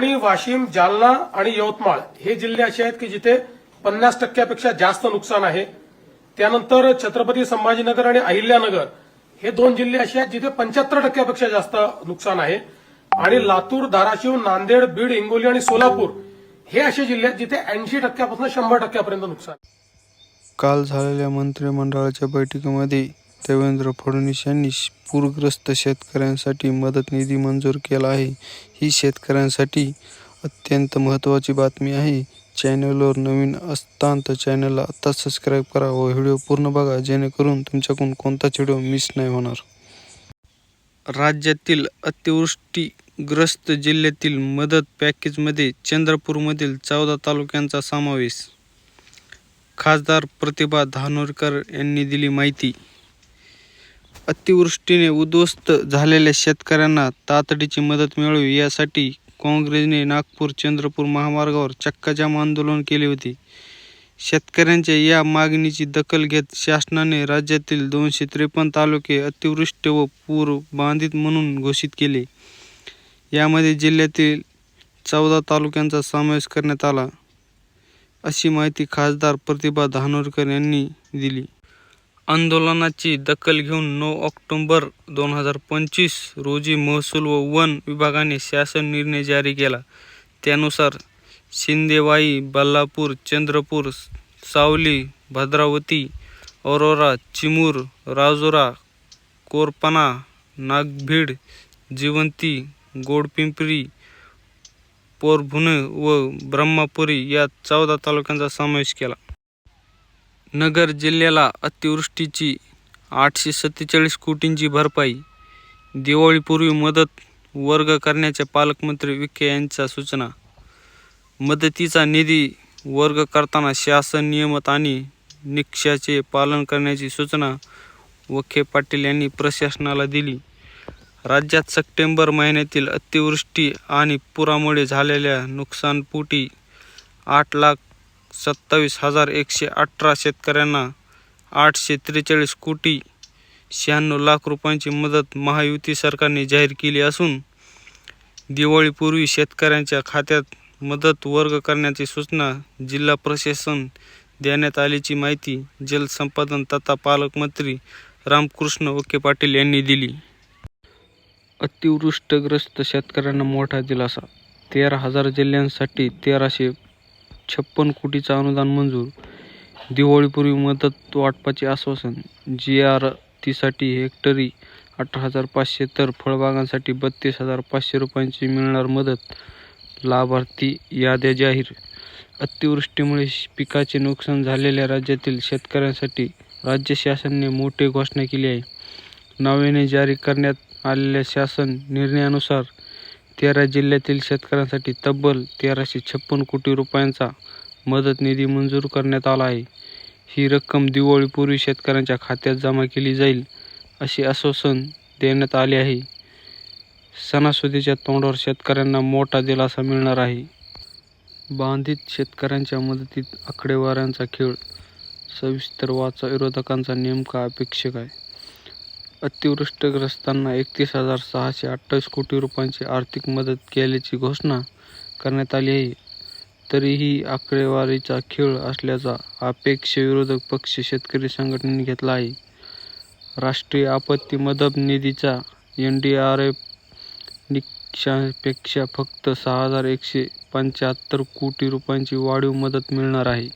परभणी वाशिम जालना आणि यवतमाळ हे जिल्हे असे आहेत की जिथे पन्नास टक्क्यापेक्षा जास्त नुकसान आहे. त्यानंतर छत्रपती संभाजीनगर आणि अहिल्यानगर हे दोन जिल्हे असे आहेत जिथे पंच्याहत्तर टक्क्यापेक्षा जास्त नुकसान आहे. आणि लातूर धाराशिव नांदेड बीड हिंगोली आणि सोलापूर हे असे जिल्हे आहेत जिथे ऐंशी टक्क्यापासून शंभर टक्क्यापर्यंत नुकसान काल झालेल्या मंत्रिमंडळाच्या बैठकीमध्ये देवेंद्र फडणवीस यांनी पूरग्रस्त शेतकऱ्यांसाठी मदत निधी मंजूर केला आहे. ही शेतकऱ्यांसाठी अत्यंत महत्त्वाची बातमी आहे. चॅनलवर नवीन असताना तर चॅनलला आत्ताच सबस्क्राईब करा व व्हिडिओ पूर्ण बघा जेणेकरून तुमच्याकडून कोणताच व्हिडिओ मिस नाही होणार. राज्यातील अतिवृष्टीग्रस्त जिल्ह्यातील मदत पॅकेजमध्ये चंद्रपूरमधील चौदा तालुक्यांचा समावेश. खासदार प्रतिभा धानोरकर यांनी दिली माहिती. अतिवृष्टीने उद्ध्वस्त झालेल्या शेतकऱ्यांना तातडीची मदत मिळावी यासाठी काँग्रेसने नागपूर चंद्रपूर महामार्गावर चक्काजाम आंदोलन केले होते. शेतकऱ्यांच्या या मागणीची दखल घेत शासनाने राज्यातील दोनशे त्रेपन्न तालुके अतिवृष्टी व पूर बाधित म्हणून घोषित केले. यामध्ये जिल्ह्यातील चौदा तालुक्यांचा समावेश करण्यात आला अशी माहिती खासदार प्रतिभा धानोरकर यांनी दिली. आंदोलनाची दखल घेऊन नऊ ऑक्टोबर दोन हजार पंचवीस रोजी महसूल व वन विभागाने शासन निर्णय जारी केला. त्यानुसार शिंदेवाई बल्लापूर चंद्रपूर सावली भद्रावती औरोरा चिमूर राजुरा कोरपना नागभीड जिवंती गोडपिंपरी पोरभुने व ब्रह्मपुरी या चौदा तालुक्यांचा समावेश केला. नगर जिल्ह्याला अतिवृष्टीची आठशे सत्तेचाळीस कोटींची भरपाई दिवाळीपूर्वी मदत वर्ग करण्याच्या पालकमंत्री विखे यांच्या सूचना मदतीचा निधी वर्ग करताना शासन नियमत आणि निकषाचे पालन करण्याची सूचना वखे पाटील यांनी प्रशासनाला दिली. राज्यात सप्टेंबर महिन्यातील अतिवृष्टी आणि पुरामुळे झालेल्या नुकसानपोटी आठ लाख सत्तावीस हजार एकशे अठरा शेतकऱ्यांना आठशे त्रेचाळीस कोटी शहाण्णव लाख रुपयांची मदत महायुती सरकारने जाहीर केली असून दिवाळीपूर्वी शेतकऱ्यांच्या खात्यात मदत वर्ग करण्याची सूचना जिल्हा प्रशासन देण्यात आल्याची माहिती जलसंपादन तथा पालकमंत्री रामकृष्ण वके पाटील यांनी दिली. अतिवृष्टग्रस्त शेतकऱ्यांना मोठा दिलासा. तेरा हजार जिल्ह्यांसाठी तेराशे छप्पन कोटीचं अनुदान मंजूर. दिवाळीपूर्वी मदत वाटपाचे आश्वासन. जी आर तीसाठी हेक्टरी अठरा हजार पाचशे तर फळबागांसाठी बत्तीस हजार पाचशे रुपयांची मिळणार मदत. लाभार्थी याद्या जाहीर. अतिवृष्टीमुळे पिकाचे नुकसान झालेल्या राज्यातील शेतकऱ्यांसाठी राज्य शासनाने मोठी घोषणा केली आहे. नव्याने जारी करण्यात आलेल्या शासन निर्णयानुसार तेरा जिल्ह्यातील शेतकऱ्यांसाठी तब्बल तेराशे छप्पन कोटी रुपयांचा मदत निधी मंजूर करण्यात आला आहे. ही रक्कम दिवाळीपूर्वी शेतकऱ्यांच्या खात्यात जमा केली जाईल असे आश्वासन देण्यात आले आहे. सणासुदीच्या तोंडावर शेतकऱ्यांना मोठा दिलासा मिळणार आहे. बाधित शेतकऱ्यांच्या मदतीत आकडेवाऱ्यांचा खेळ सविस्तर वाचा विरोधकांचा नेमका अपेक्षक काय अतिवृष्टीग्रस्तांना एकतीस हजार सहाशे अठ्ठावीस कोटी रुपयांची आर्थिक मदत केल्याची घोषणा करण्यात आली आहे. तरीही आकडेवारीचा खेळ असल्याचा आक्षेप विरोधक पक्ष शेतकरी संघटनेने घेतला आहे. राष्ट्रीय आपत्ती मदत निधीचा एन डी आर एफ निकषापेक्षा फक्त सहा हजार एकशे पंच्याहत्तर कोटी रुपयांची वाढीव मदत मिळणार आहे.